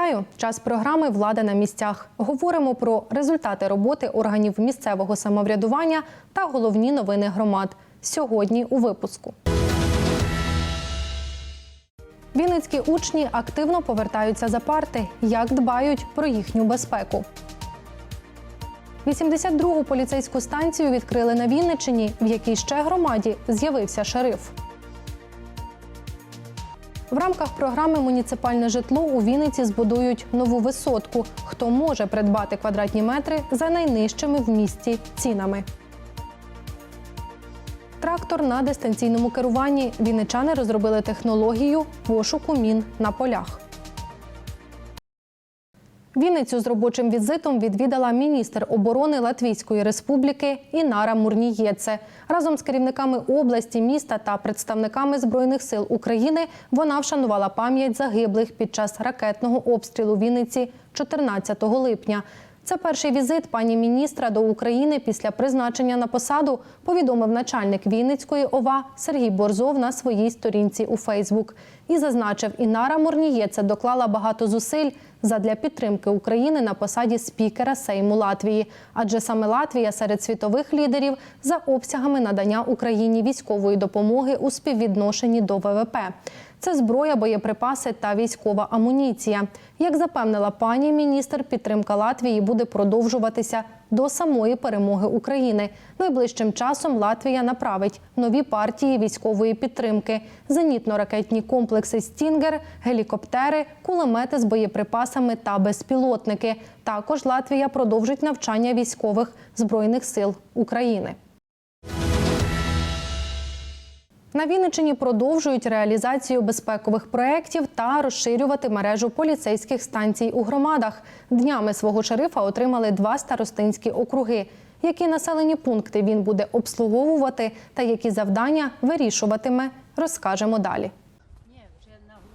Вітаю! Час програми Влада на місцях. Говоримо про результати роботи органів місцевого самоврядування та головні новини громад. Сьогодні у випуску. Вінницькі учні активно повертаються за парти. Як дбають про їхню безпеку? 82-гу поліцейську станцію відкрили на Вінниччині, в якій ще громаді з'явився шериф. В рамках програми Муніципальне житло у Вінниці збудують нову висотку. Хто може придбати квадратні метри за найнижчими в місті цінами? Трактор на дистанційному керуванні. Вінничани розробили технологію пошуку мін на полях. Вінницю з робочим візитом відвідала міністр оборони Латвійської республіки Інара Мурнієце. Разом з керівниками області, міста та представниками збройних сил України вона вшанувала пам'ять загиблих під час ракетного обстрілу Вінниці 14 липня. Це перший візит пані міністра до України після призначення на посаду, повідомив начальник Вінницької ОВА Сергій Борзов на своїй сторінці у Фейсбук. І зазначив, Інара Мурнієце доклала багато зусиль задля підтримки України на посаді спікера Сейму Латвії, адже саме Латвія серед світових лідерів за обсягами надання Україні військової допомоги у співвідношенні до ВВП. Це зброя, боєприпаси та військова амуніція. Як запевнила пані міністр, підтримка Латвії буде продовжуватися до самої перемоги України. Найближчим часом Латвія направить нові партії військової підтримки: зенітно-ракетні комплекси Стінгер, гелікоптери, кулемети з боєприпасами та безпілотники. Також Латвія продовжить навчання військових збройних сил України. На Вінниччині продовжують реалізацію безпекових проєктів та розширювати мережу поліцейських станцій у громадах. Днями свого шерифа отримали два старостинські округи. Які населені пункти він буде обслуговувати та які завдання вирішуватиме, розкажемо далі.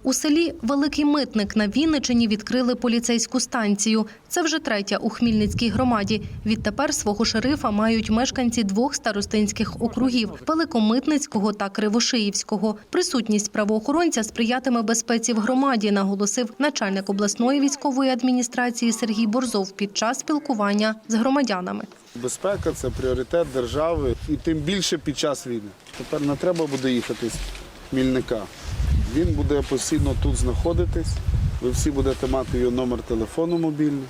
У селі Великий Митник на Вінничині відкрили поліцейську станцію. Це вже третя у Хмільницькій громаді. Відтепер свого шерифа мають мешканці двох старостинських округів Великомитницького та Кривошиївського. Присутність правоохоронця сприятиме безпеці в громаді, наголосив начальник обласної військової адміністрації Сергій Борзов під час спілкування з громадянами. Безпека це пріоритет держави і тим більше під час війни. Тепер не треба буде їхати з Хмільника. Він буде постійно тут знаходитись. Ви всі будете мати його номер телефону мобільний.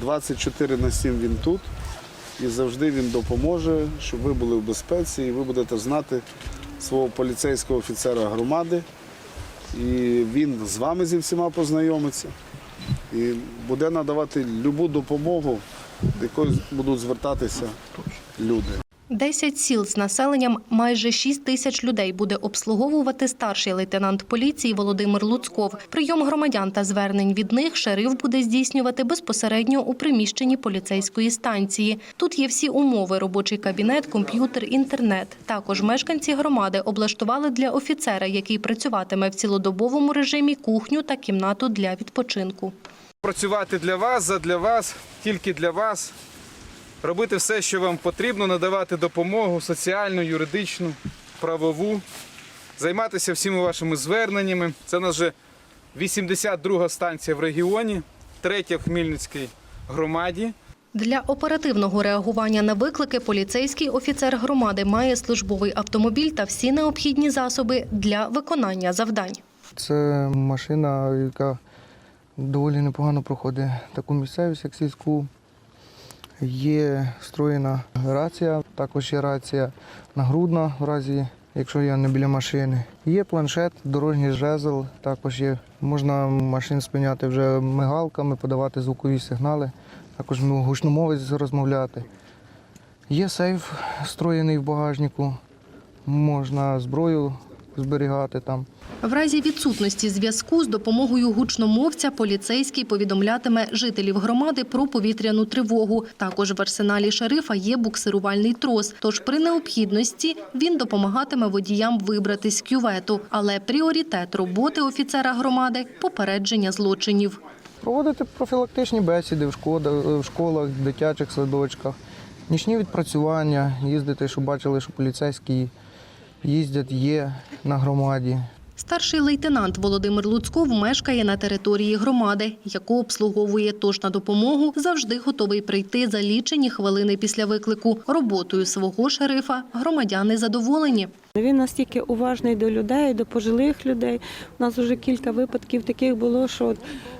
24 на 7 він тут. І завжди він допоможе, щоб ви були в безпеці, і ви будете знати свого поліцейського офіцера громади. І він з вами зі всіма познайомиться і буде надавати любу допомогу, до якої будуть звертатися люди. Десять сіл з населенням майже 6 тисяч людей буде обслуговувати старший лейтенант поліції Володимир Луцков. Прийом громадян та звернень від них шериф буде здійснювати безпосередньо у приміщенні поліцейської станції. Тут є всі умови: робочий кабінет, комп'ютер, інтернет. Також мешканці громади облаштували для офіцера, який працюватиме в цілодобовому режимі, кухню та кімнату для відпочинку. працювати для вас, задля вас, тільки для вас, робити все, що вам потрібно, надавати допомогу соціальну, юридичну, правову, займатися всіма вашими зверненнями. Це у нас вже 82 станція в регіоні, третя в Хмельницькій громаді. Для оперативного реагування на виклики поліцейський офіцер громади має службовий автомобіль та всі необхідні засоби для виконання завдань. Це машина, яка доволі непогано проходить таку місцевість, як сільську. Є встроєна рація, також є рація нагрудна в разі, якщо я не біля машини. Є планшет, дорожній жезл, також є. Можна машин спиняти вже мигалками, подавати звукові сигнали, також гучномовець розмовляти. Є сейф встроєний в багажнику, можна зброю зберігати там. В разі відсутності зв'язку з допомогою гучномовця поліцейський повідомлятиме жителів громади про повітряну тривогу. Також в арсеналі шерифа є буксирувальний трос. Тож при необхідності він допомагатиме водіям вибрати з кювету. Але пріоритет роботи офіцера громади попередження злочинів. Проводити профілактичні бесіди в школах, в школах, дитячих садочках, нічні відпрацювання, їздити, щоб бачили, що поліцейські їздять, є на громаді. Старший лейтенант Володимир Луцков мешкає на території громади, яку обслуговує. Тож на допомогу завжди готовий прийти за лічені хвилини після виклику. Роботою свого шерифа громадяни задоволені. Він настільки уважний до людей, до пожилих людей. У нас вже кілька випадків таких було, що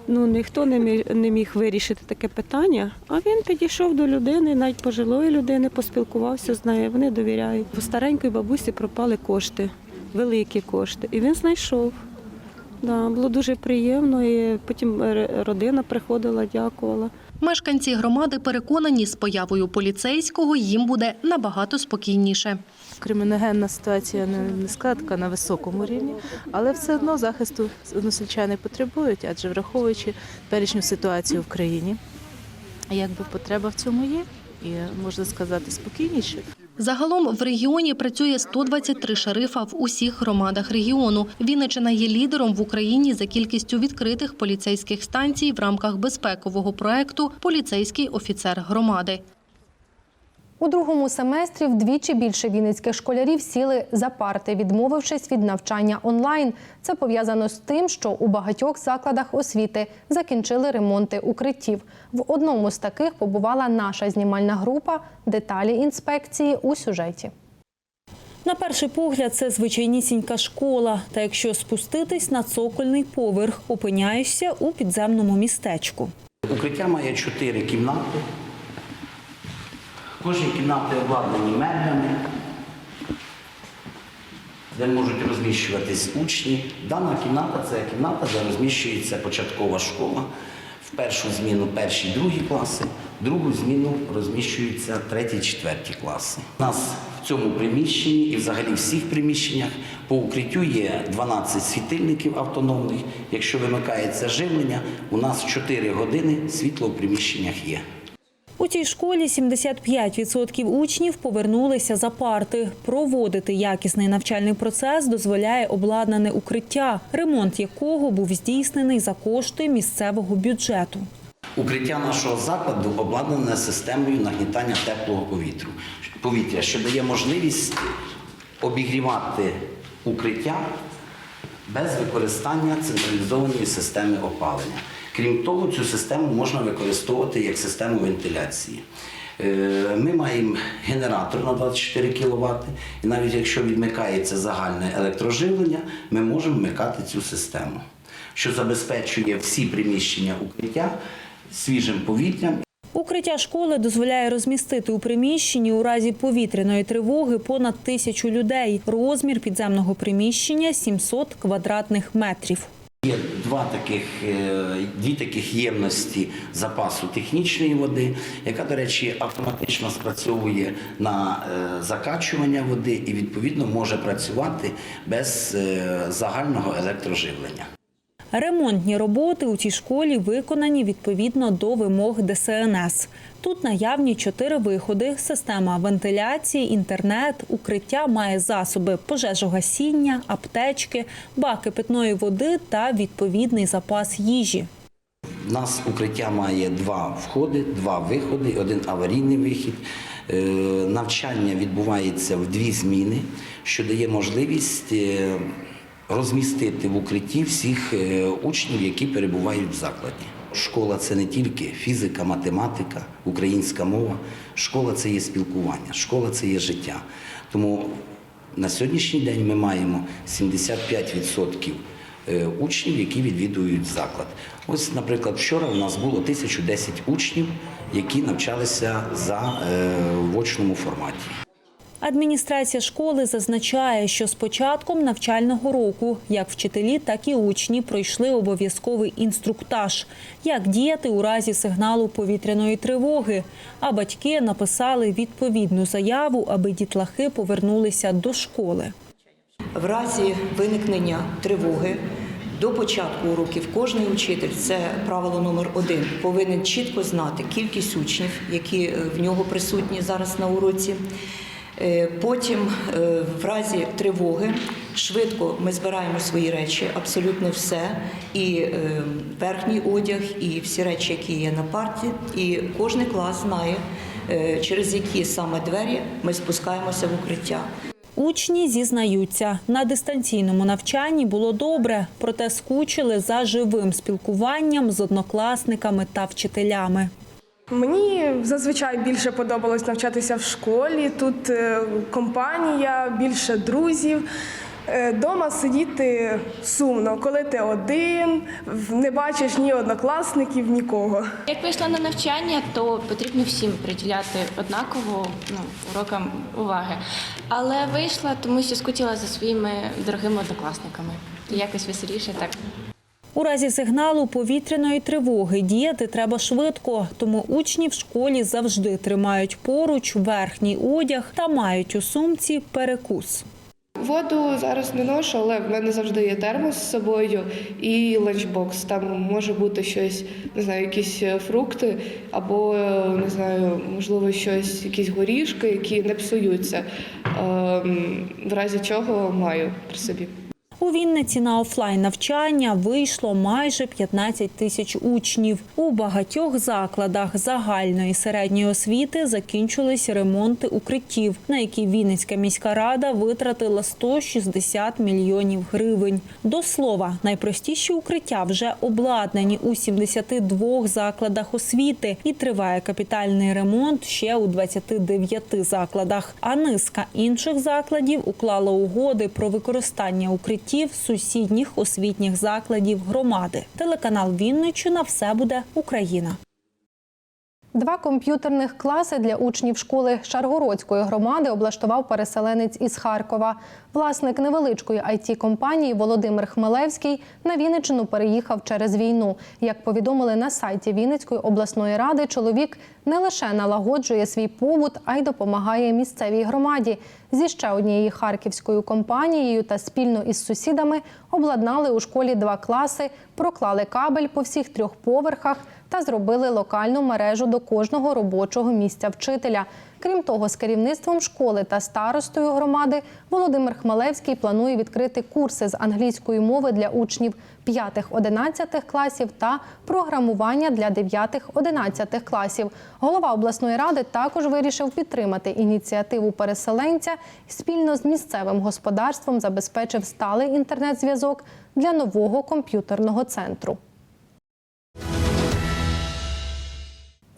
ну ніхто не міг, не міг вирішити таке питання. А він підійшов до людини, навіть пожилої людини, поспілкувався з нею. Вони довіряють. У старенької бабусі пропали кошти, великі кошти, і він знайшов. Да, було дуже приємно, і потім родина приходила, дякувала. Мешканці громади переконані, з появою поліцейського їм буде набагато спокійніше. Криміногенна ситуація не така на високому рівні, але все одно захисту односельчани потребують, адже враховуючи теперішню ситуацію в країні, якби потреба в цьому є, і можна сказати спокійніше. Загалом в регіоні працює 123 шерифа в усіх громадах регіону. Вінничина є лідером в Україні за кількістю відкритих поліцейських станцій в рамках безпекового проекту Поліцейський офіцер громади. У другому семестрі вдвічі більше вінницьких школярів сіли за парти, відмовившись від навчання онлайн. Це пов'язано з тим, що у багатьох закладах освіти закінчили ремонти укриттів. В одному з таких побувала наша знімальна група. Деталі інспекції у сюжеті. На перший погляд, це звичайнісінька школа. Та якщо спуститись на цокольний поверх, опиняєшся у підземному містечку. Укриття має чотири кімнати. Кожні кімнати обладнані меблями, де можуть розміщуватись учні. Дана кімната це кімната, де розміщується початкова школа. В першу зміну перші другі класи, в другу зміну розміщуються треті, четверті класи. У нас в цьому приміщенні і взагалі всіх приміщеннях по укриттю є 12 світильників автономних. Якщо вимикається живлення, у нас 4 години світло в приміщеннях є. У цій школі 75% учнів повернулися за парти. Проводити якісний навчальний процес дозволяє обладнане укриття, ремонт якого був здійснений за кошти місцевого бюджету. Укриття нашого закладу обладнане системою нагнітання теплого повітря, повітря, що дає можливість обігрівати укриття без використання централізованої системи опалення. Крім того, цю систему можна використовувати як систему вентиляції. Е, Ми маємо генератор на 24 кВт, і навіть якщо відмикається загальне електроживлення, ми можемо вмикати цю систему, що забезпечує всі приміщення укриття свіжим повітрям Укриття школи дозволяє розмістити у приміщенні у разі повітряної тривоги понад тисячу людей. Розмір підземного приміщення 700 квадратних метрів. Є два таких, е, дві таких ємності запасу технічної води, яка, до речі, автоматично спрацьовує на е, закачування води і відповідно може працювати без е, загального електроживлення. Ремонтні роботи у цій школі виконані відповідно до вимог ДСНС. Тут наявні чотири виходи: система вентиляції, інтернет, укриття має засоби пожежогасіння, аптечки, баки питної води та відповідний запас їжі. У нас укриття має два входи, два виходи, один аварійний вихід. Е, Навчання відбувається в дві зміни, що дає можливість е, розмістити в укритті всіх е, учнів, які перебувають в закладі. Школа це не тільки фізика, математика, українська мова. Школа це є спілкування, школа це є життя. Тому на сьогоднішній день ми маємо 75% е, учнів, які відвідують заклад. Ось, наприклад, вчора у нас було 1010 учнів, які навчалися за е, в очному форматі. Адміністрація школи зазначає, що з початком навчального року як вчителі, так і учні пройшли обов'язковий інструктаж, як діяти у разі сигналу повітряної тривоги. А батьки написали відповідну заяву, аби дітлахи повернулися до школи. В разі виникнення тривоги до початку уроків кожний учитель це правило номер один. Повинен чітко знати кількість учнів, які е, в нього присутні зараз на уроці. Е, Потім, е, в разі тривоги, швидко ми збираємо свої речі, абсолютно все, і е, верхній одяг, і всі речі, які є на парті. І кожен клас знає, через які саме двері ми спускаємося в укриття. Учні зізнаються, на дистанційному навчанні було добре, проте скучили за живим спілкуванням з однокласниками та вчителями. Мені зазвичай більше подобалось навчатися в школі. Тут е, компанія, більше друзів. Е, Дома сидіти сумно, коли ти один, не бачиш ні однокласників, нікого. Як вийшла на навчання, то потрібно всім приділяти однаково ну, урокам уваги. Але вийшла, тому що скучила за своїми дорогими однокласниками. Якось веселіше так. У разі сигналу повітряної тривоги діяти треба швидко, тому учні в школі завжди тримають поруч верхній одяг та мають у сумці перекус. Воду зараз не ношу, але в мене завжди є термос з собою і ланчбокс. Там може бути щось, не знаю, якісь е, фрукти, або е, не знаю, можливо, щось, якісь горішки, які не псуються. Ем, В разі чого маю при собі. У Вінниці на офлайн навчання вийшло майже 15 тисяч учнів. У багатьох закладах загальної середньої освіти закінчились ремонти укриттів, на які Вінницька міська рада витратила 160 мільйонів гривень. До слова, найпростіші укриття вже обладнані у 72 закладах освіти і триває капітальний ремонт ще у 29 закладах. А низка інших закладів уклала угоди про використання укриттів сусідніх освітніх закладів громади. Телеканал Вінниччина все буде Україна. Два комп'ютерних класи для учнів школи Шаргородської громади облаштував переселенець із Харкова. Власник невеличкої it компанії Володимир Хмелевський на Вінниччину переїхав через війну. Як повідомили на сайті Вінницької обласної ради, чоловік не лише налагоджує свій побут, а й допомагає місцевій громаді. Зі ще однією харківською компанією та спільно із сусідами обладнали у школі два класи, проклали кабель по всіх трьох поверхах та зробили локальну мережу до кожного робочого місця вчителя. Крім того, з керівництвом школи та старостою громади Володимир Хмелевський планує відкрити курси з англійської мови для учнів 5-11 класів та програмування для 9-11 класів. Голова обласної ради також вирішив підтримати ініціативу переселенця і спільно з місцевим господарством забезпечив сталий інтернет-зв'язок для нового комп'ютерного центру.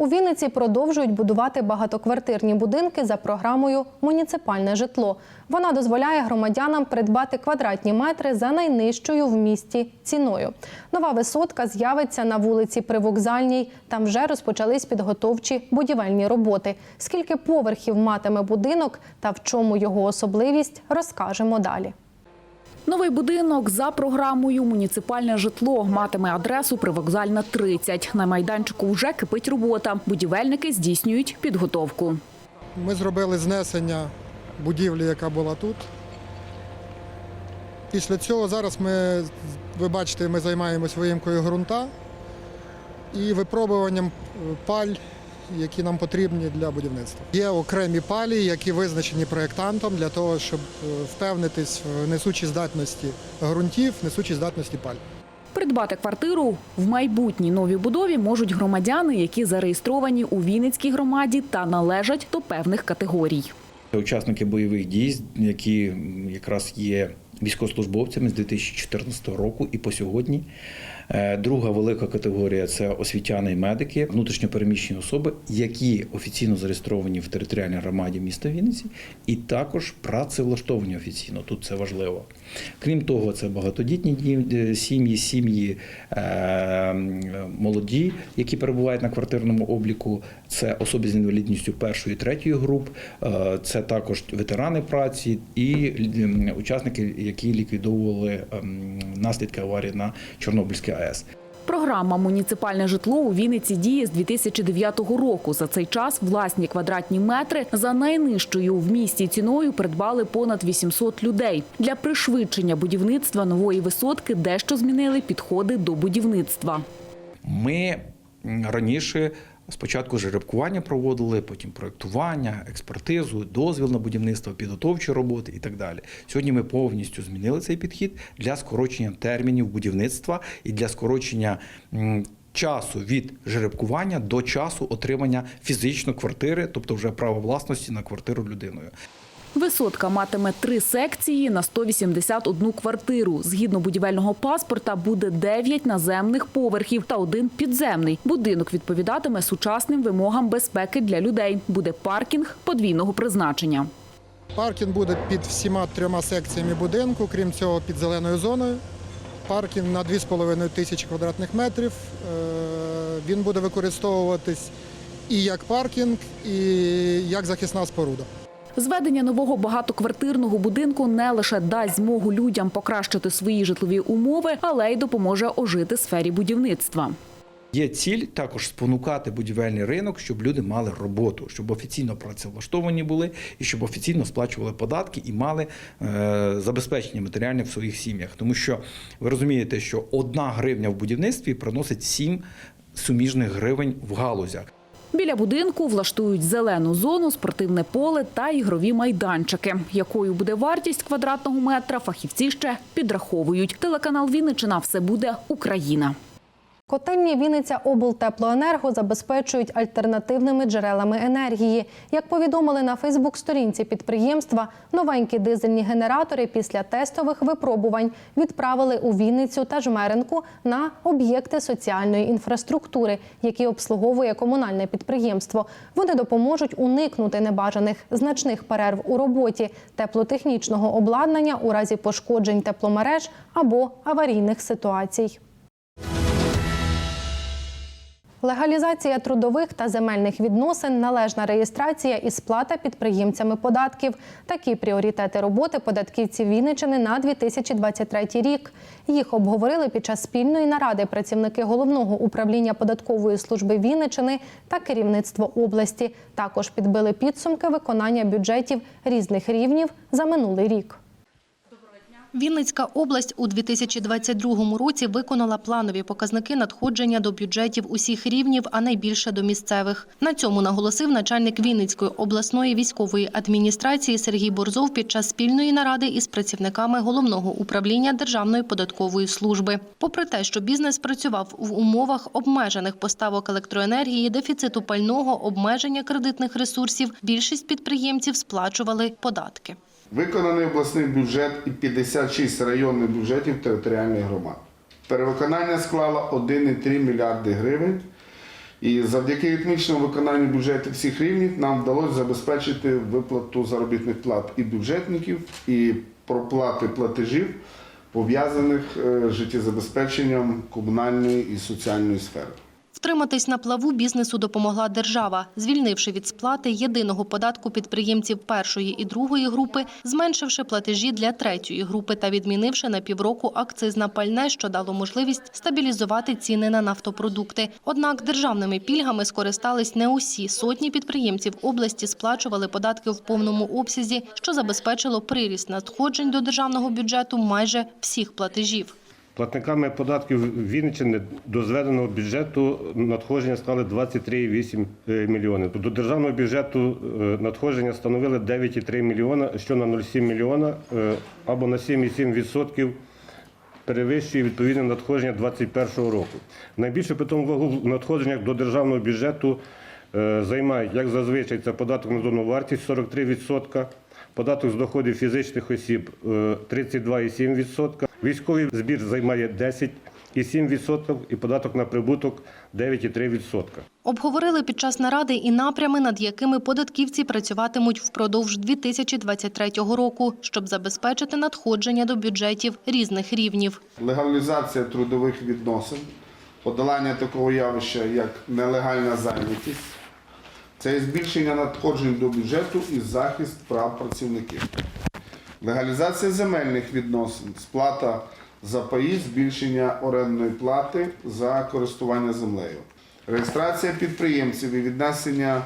У Вінниці продовжують будувати багатоквартирні будинки за програмою Муніципальне житло. Вона дозволяє громадянам придбати квадратні метри за найнижчою в місті ціною. Нова висотка з'явиться на вулиці Привокзальній. Там вже розпочались підготовчі будівельні роботи. Скільки поверхів матиме будинок та в чому його особливість, розкажемо далі. Новий будинок за програмою Муніципальне житло матиме адресу Привокзальна 30. На майданчику вже кипить робота. Будівельники здійснюють підготовку. Ми зробили знесення будівлі, яка була тут. Після цього зараз ми, ви бачите, ми займаємося виїмкою ґрунта і випробуванням паль, які нам потрібні для будівництва. Є окремі палі, які визначені проєктантом для того, щоб е, впевнитись в несучій здатності ґрунтів, несучій здатності паль. Придбати квартиру в майбутній новій будові можуть громадяни, які зареєстровані у Вінницькій громаді та належать до певних категорій. Учасники бойових дій, які якраз є військовослужбовцями з 2014 року і по сьогодні. Е, Друга велика категорія це освітяни і медики, внутрішньопереміщені особи, які офіційно зареєстровані в територіальній громаді міста Вінниці, і також працевлаштовані офіційно. Тут це важливо. Крім того, це багатодітні е, сім'ї, сім'ї е, молоді, які перебувають на квартирному обліку. Це особи з інвалідністю першої і третьої груп, це також ветерани праці і учасники, які ліквідовували ем, наслідки аварії на Чорнобильській АЕС. Програма Муніципальне житло у Вінниці діє з 2009 року. За цей час власні квадратні метри за найнижчою в місті ціною придбали понад 800 людей. Для пришвидшення будівництва нової висотки дещо змінили підходи до будівництва. Ми раніше спочатку жеребкування проводили, потім проєктування, експертизу, дозвіл на будівництво, підготовчі роботи і так далі. Сьогодні ми повністю змінили цей підхід для скорочення термінів будівництва і для скорочення. Часу від жеребкування до часу отримання фізично квартири, тобто вже право власності на квартиру людиною. Висотка матиме три секції на 181 квартиру. Згідно будівельного паспорта буде 9 наземних поверхів та один підземний. Будинок відповідатиме сучасним вимогам безпеки для людей. Буде паркінг подвійного призначення. Паркінг буде під всіма трьома секціями будинку, крім цього, під зеленою зоною. Паркінг на 2,5 тисячі квадратних метрів. Е, Він буде використовуватись і як паркінг, і як захисна споруда. Зведення нового багатоквартирного будинку не лише дасть змогу людям покращити свої житлові умови, але й допоможе ожити сфері будівництва. Є ціль також спонукати будівельний ринок, щоб люди мали роботу, щоб офіційно працевлаштовані були і щоб офіційно сплачували податки і мали е, забезпечення матеріальне в своїх сім'ях. Тому що ви розумієте, що одна гривня в будівництві приносить сім суміжних гривень в галузях. Біля будинку влаштують зелену зону, спортивне поле та ігрові майданчики. Якою буде вартість квадратного метра, фахівці ще підраховують. Телеканал Вінничина все буде Україна. Котельні Вінниця облтеплоенерго забезпечують альтернативними джерелами енергії. Як повідомили на Фейсбук-сторінці підприємства, новенькі дизельні генератори після тестових випробувань відправили у Вінницю та Жмеринку на об'єкти соціальної інфраструктури, які обслуговує комунальне підприємство. Вони допоможуть уникнути небажаних значних перерв у роботі теплотехнічного обладнання у разі пошкоджень тепломереж або аварійних ситуацій. Легалізація трудових та земельних відносин, належна реєстрація і сплата підприємцями податків – такі пріоритети роботи податківців Вінничини на 2023 рік. Їх обговорили під час спільної наради працівники головного управління податкової служби Вінничини та керівництво області. Також підбили підсумки виконання бюджетів різних рівнів за минулий рік. Вінницька область у 2022 році виконала планові показники надходження до бюджетів усіх рівнів, а найбільше до місцевих. На цьому наголосив начальник Вінницької обласної військової адміністрації Сергій Борзов під час спільної наради із працівниками головного управління Державної податкової служби. Попри те, що бізнес працював в умовах обмежених поставок електроенергії, дефіциту пального, обмеження кредитних ресурсів, більшість підприємців сплачували податки. Виконаний обласний бюджет і 56 районних бюджетів територіальних громад. Перевиконання склало 1,3 мільярди гривень. І завдяки ритмічному виконанню бюджетів всіх рівнів нам вдалося забезпечити виплату заробітних плат і бюджетників, і проплати платежів, пов'язаних е, з життєзабезпеченням комунальної і соціальної сфери. Втриматись на плаву бізнесу допомогла держава, звільнивши від сплати єдиного податку підприємців першої і другої групи, зменшивши платежі для третьої групи та відмінивши на півроку акциз на пальне, що дало можливість стабілізувати ціни на нафтопродукти. Однак державними пільгами скористались не усі. Сотні підприємців області сплачували податки в повному обсязі, що забезпечило приріст надходжень до державного бюджету майже всіх платежів. Платниками податків Вінниччини до зведеного бюджету надходження склали 23,8 мільйони. До державного бюджету е, надходження становили 9,3 мільйона, що на 0,7 мільйона е, або на 7,7% перевищує відповідне надходження 2021 року. Найбільше питом вагу в надходженнях до державного бюджету е, займають, як зазвичай, це податок на додану вартість 43%, податок з доходів фізичних осіб е, 32,7%, військовий збір займає 10,7% і податок на прибуток 9,3%. Обговорили під час наради і напрями, над якими податківці працюватимуть впродовж 2023 року, щоб забезпечити надходження до бюджетів різних рівнів. Легалізація трудових відносин, подолання такого явища, як нелегальна зайнятість, це збільшення надходжень до бюджету і захист прав працівників. Легалізація земельних відносин, сплата за паї, збільшення орендної плати за користування землею. Реєстрація підприємців і віднесення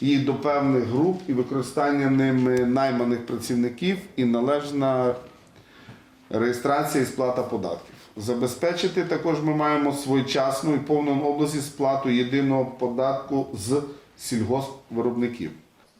їх до певних груп і використання ними найманих працівників і належна реєстрація і сплата податків. Забезпечити також ми маємо своєчасну і повному області сплату єдиного податку з сільгоспвиробників.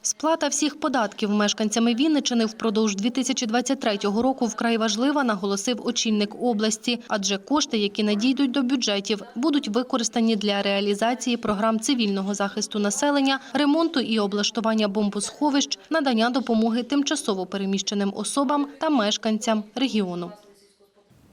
Сплата всіх податків мешканцями Вінничини впродовж 2023 року вкрай важлива, наголосив очільник області, адже кошти, які надійдуть до бюджетів, будуть використані для реалізації програм цивільного захисту населення, ремонту і облаштування бомбосховищ, надання допомоги тимчасово переміщеним особам та мешканцям регіону.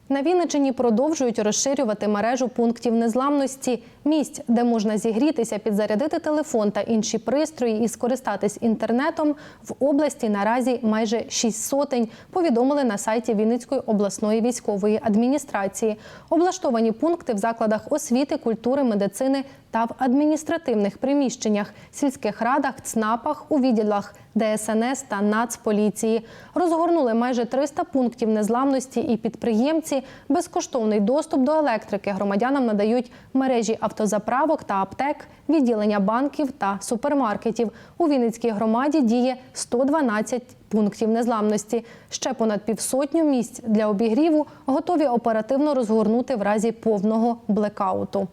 На Вінничині продовжують розширювати мережу пунктів незламності, місць, де можна зігрітися, підзарядити телефон та інші пристрої і скористатись інтернетом. В області наразі майже шість сотень. Повідомили на сайті Вінницької обласної військової адміністрації. Облаштовані пункти в закладах освіти, культури, медицини та в адміністративних приміщеннях, сільських радах, ЦНАПах, у відділах ДСНС та Нацполіції. Розгорнули майже 300 пунктів незламності і підприємці. Безкоштовний доступ до електрики громадянам надають мережі автозаправок та аптек, відділення банків та супермаркетів. У Вінницькій громаді діє 112 пунктів незламності. Ще понад півсотню місць для обігріву готові оперативно розгорнути в разі повного блекауту.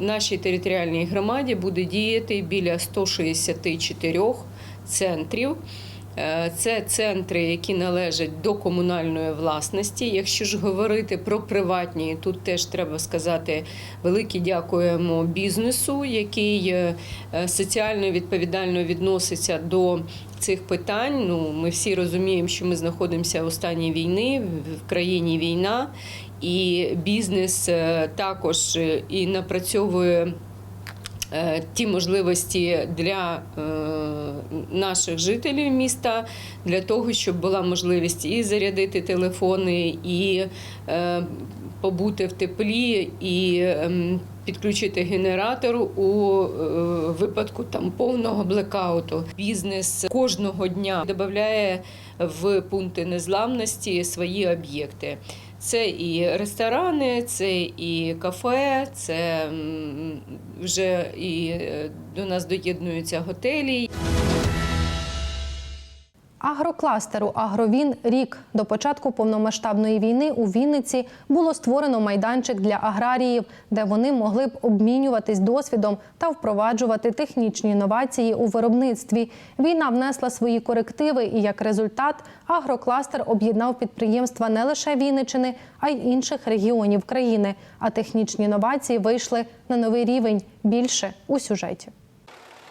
нашій територіальній громаді буде діяти біля 164 центрів. Е, Це центри, які належать до комунальної власності. Якщо ж говорити про приватні, тут теж треба сказати велике дякуємо бізнесу, який е, е, соціально відповідально відноситься до цих питань. Ну, ми всі розуміємо, що ми знаходимося у стані війни, в країні війна, і бізнес також і напрацьовує. Е, Ті можливості для е, наших жителів міста для того, щоб була можливість і зарядити телефони, і е, побути в теплі, і ем, підключити генератор у випадку там повного блекауту. Бізнес кожного дня додає в пункти незламності свої об'єкти. Це і ресторани, це і кафе, це вже і е, до нас доєднуються готелі. Агрокластеру Агровін рік до початку повномасштабної війни у Вінниці було створено майданчик для аграріїв, де вони могли б обмінюватись досвідом та впроваджувати технічні інновації у виробництві. Війна внесла свої корективи, і як результат агрокластер об'єднав підприємства не лише Вінничини, а й інших регіонів країни. А технічні інновації вийшли на новий рівень більше у сюжеті.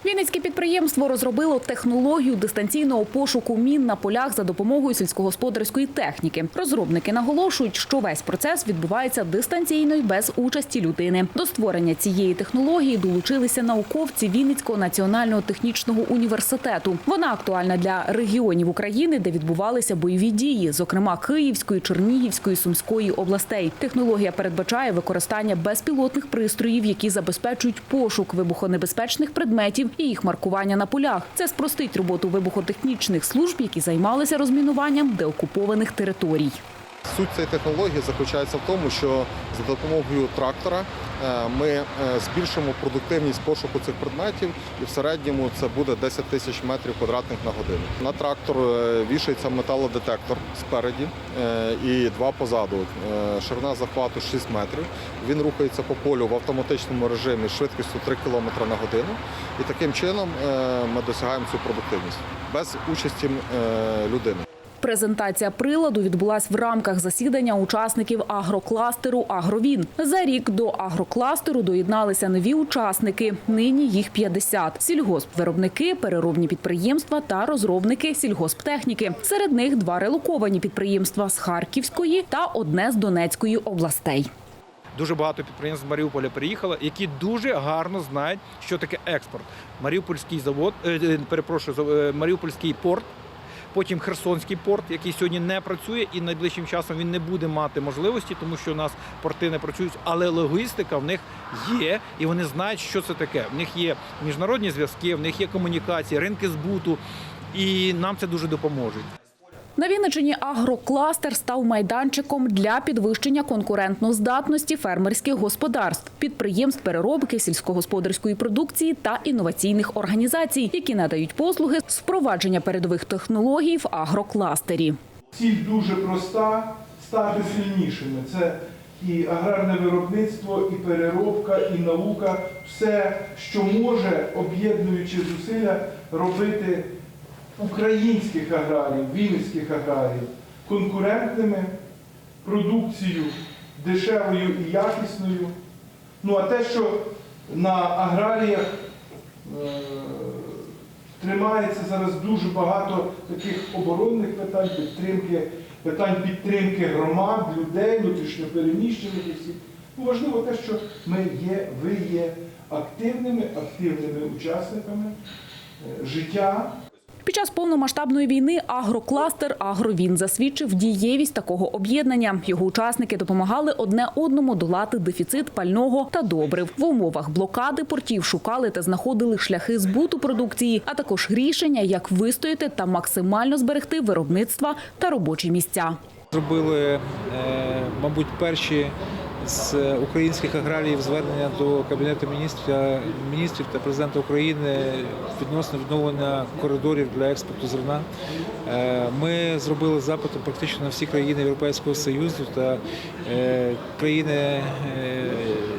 Вінницьке підприємство розробило технологію дистанційного пошуку мін на полях за допомогою сільськогосподарської техніки. Розробники наголошують, що весь процес відбувається дистанційно й без участі людини. До створення цієї технології долучилися науковці Вінницького національного технічного університету. Вона актуальна для регіонів України, де відбувалися бойові дії, зокрема Київської, Чернігівської, Сумської областей. Технологія передбачає використання безпілотних пристроїв, які забезпечують пошук вибухонебезпечних предметів і їх маркування на полях. Це спростить роботу вибухотехнічних служб, які займалися розмінуванням деокупованих територій. Суть цієї технології заключається в тому, що за допомогою трактора е, ми е, збільшимо продуктивність пошуку цих предметів, і в середньому це буде 10 тисяч метрів квадратних на годину. На трактор е, вішається металодетектор спереді і два позаду. Ширина захвату 6 метрів. Він рухається по полю в автоматичному режимі швидкістю 3 км на годину. І таким чином ми досягаємо цю продуктивність без участі людини. Презентація приладу відбулась в рамках засідання учасників агрокластеру Агровін. За рік до агрокластеру доєдналися нові учасники. Нині їх 50. Сільгоспвиробники, переробні підприємства та розробники сільгосптехніки. Серед них два релоковані підприємства з Харківської та одне з Донецької областей. Дуже багато підприємств з Маріуполя приїхало, які дуже гарно знають, що таке експорт. Маріупольський завод, е, е, перепрошую, е, Маріупольський порт, потім Херсонський порт, який сьогодні не працює, і найближчим часом він не буде мати можливості, тому що у нас порти не працюють, але логістика в них є, і вони знають, що це таке. В них є міжнародні зв'язки, в них є комунікації, ринки збуту, і нам це дуже допоможе. На Вінничині агрокластер став майданчиком для підвищення конкурентноздатності фермерських господарств, підприємств переробки сільськогосподарської продукції та інноваційних організацій, які надають послуги з впровадження передових технологій в агрокластері. Ціль дуже проста стати сильнішими. Це і аграрне виробництво, і переробка, і наука все, що може, об'єднуючи зусилля, робити українських аграріїв, вінницьких аграріїв конкурентними, продукцію дешевою і якісною. Ну а те, що на аграріях е, тримається зараз дуже багато таких оборонних питань, підтримки, питань підтримки громад, людей, внутрішньопереміщених осіб. Ну, важливо те, що ми є, ви є активними, активними учасниками е, життя Під час повномасштабної війни агрокластер Агровін засвідчив дієвість такого об'єднання. Його учасники допомагали одне одному долати дефіцит пального та добрив. В умовах блокади портів шукали та знаходили шляхи збуту продукції, а також рішення, як вистояти та максимально зберегти виробництва та робочі місця. Зробили, е, мабуть, перші з українських аграріїв звернення до Кабінету та- міністрів та президента України відносно відновлення коридорів для експорту зерна. Е, Ми зробили запити практично на всі країни Європейського Союзу та е, країни, е,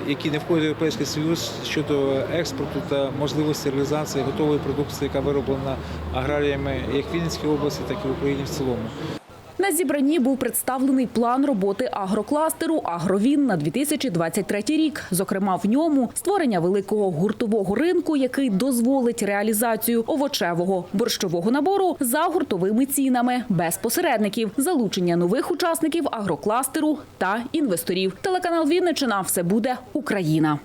які не входять в Європейський Союз щодо експорту та можливості реалізації готової продукції, яка вироблена аграріями як в Вінницькій області, так і в Україні в цілому. На зібранні був представлений план роботи агрокластеру Агровін на 2023 рік. Зокрема, в ньому створення великого гуртового ринку, який дозволить реалізацію овочевого борщового набору за гуртовими цінами, без посередників, залучення нових учасників агрокластеру та інвесторів. Телеканал Вінничина все буде Україна.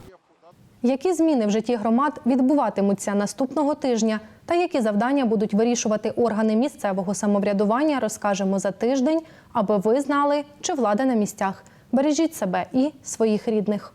Які зміни в житті громад відбуватимуться наступного тижня та які завдання будуть вирішувати органи місцевого самоврядування, розкажемо за тиждень, аби ви знали, чи влада на місцях. Бережіть себе і своїх рідних.